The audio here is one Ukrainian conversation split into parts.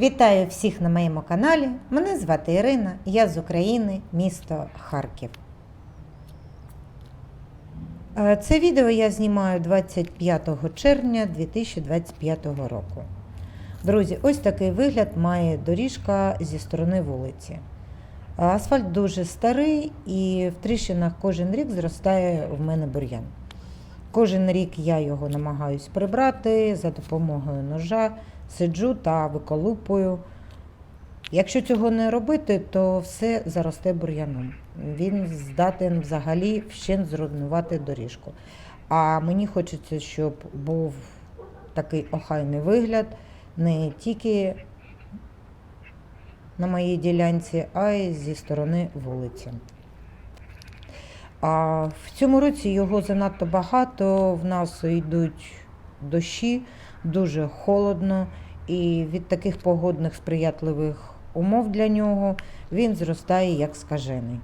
Вітаю всіх на моєму каналі. Мене звати Ірина, я з України, місто Харків. Е, Це відео я знімаю 25 червня 2025 року. Друзі, ось такий вигляд має доріжка зі сторони вулиці. Асфальт дуже старий і в тріщинах кожен рік зростає в мене бур'ян. Кожен рік я його намагаюсь прибрати за допомогою ножа, сиджу та виколупую. Якщо цього не робити, то все заросте бур'яном. Він здатен взагалі вщент зруйнувати доріжку. А мені хочеться, щоб був такий охайний вигляд не тільки на моїй ділянці, а й зі сторони вулиці. А в цьому році його занадто багато. В нас йдуть дощі, дуже холодно, і від таких погодних сприятливих умов для нього він зростає як скажений.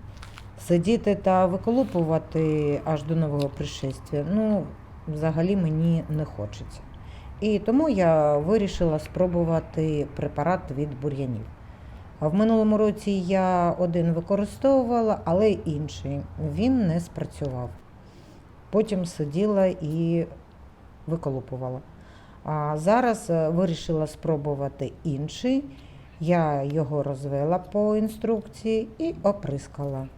Сидіти та виколупувати аж до нового пришестя, ну, взагалі мені не хочеться. І тому я вирішила спробувати препарат від бур'янів. В минулому році я один використовувала, але інший. Він не спрацював. Потім сиділа і виколупувала. А зараз е, вирішила спробувати інший. Я його розвела по інструкції і оприскала.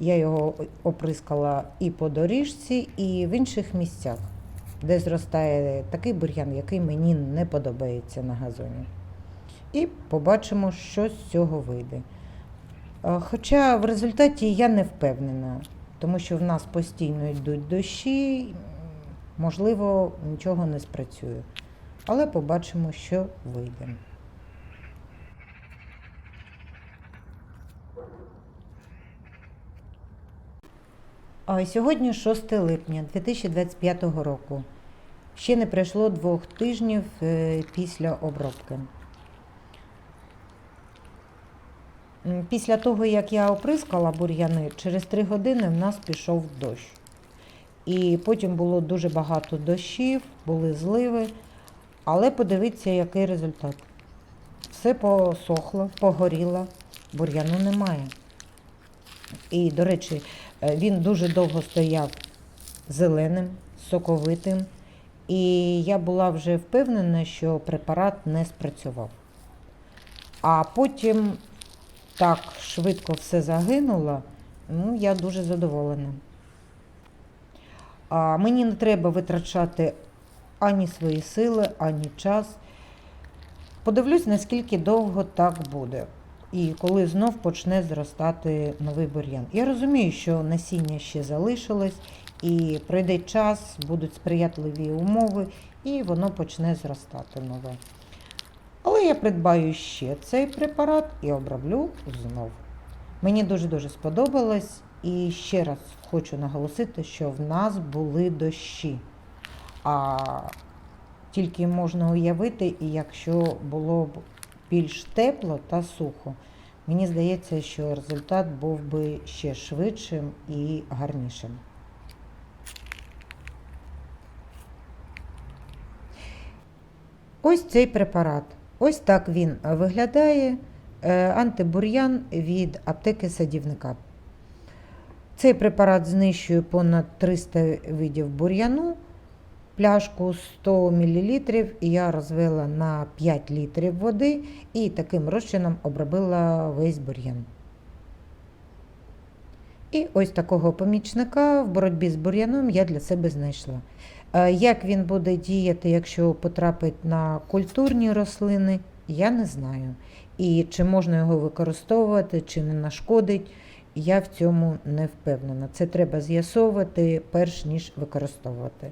Я його оприскала і по доріжці, і в інших місцях, де зростає такий бур'ян, який мені не подобається на газоні і побачимо, що з цього вийде. Е, Хоча в результаті я не впевнена, тому що в нас постійно йдуть дощі, можливо, нічого не спрацює. Але побачимо, що вийде. А Сьогодні 6 липня 2025 року. Ще не пройшло двох тижнів е, після обробки. Після того, як я оприскала бур'яни, через три години в нас пішов дощ. І потім було дуже багато дощів, були зливи. Але подивіться, який результат. Все посохло, погоріло, бур'яну немає. І, до речі, е, він дуже довго стояв зеленим, соковитим. І я була вже впевнена, що препарат не спрацював. А потім так швидко все загинуло, ну, я дуже задоволена. А мені не треба витрачати ані свої сили, ані час. Подивлюсь, наскільки довго так буде. І коли знов почне зростати новий бур'ян. Я розумію, що насіння ще залишилось, і пройде час, будуть сприятливі умови, і воно почне зростати нове. Але я придбаю ще цей препарат і оброблю знов. Мені дуже-дуже сподобалось. І ще раз хочу наголосити, що в нас були дощі. А тільки можна уявити, і якщо було б більш тепло та сухо, мені здається, що результат був би ще швидшим і гарнішим. Ось цей препарат. Ось так він виглядає. Е, Антибур'ян від аптеки садівника. Цей препарат знищує понад 300 видів бур'яну. Пляшку 100 мл я розвела на 5 літрів води і таким розчином обробила весь бур'ян. І ось такого помічника в боротьбі з бур'яном я для себе знайшла. Е, Як він буде діяти, якщо потрапить на культурні рослини, я не знаю. І чи можна його використовувати, чи не нашкодить, я в цьому не впевнена. Це треба з'ясовувати перш ніж використовувати.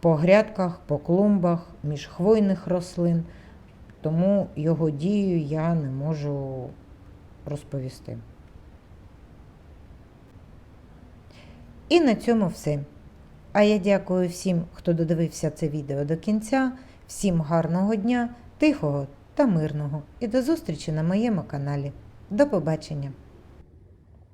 По грядках, по клумбах, між хвойних рослин, тому його дію я не можу розповісти. І на цьому все. А я дякую всім, хто додивився це відео до кінця. Всім гарного дня, тихого та мирного. І до зустрічі на моєму каналі. До побачення!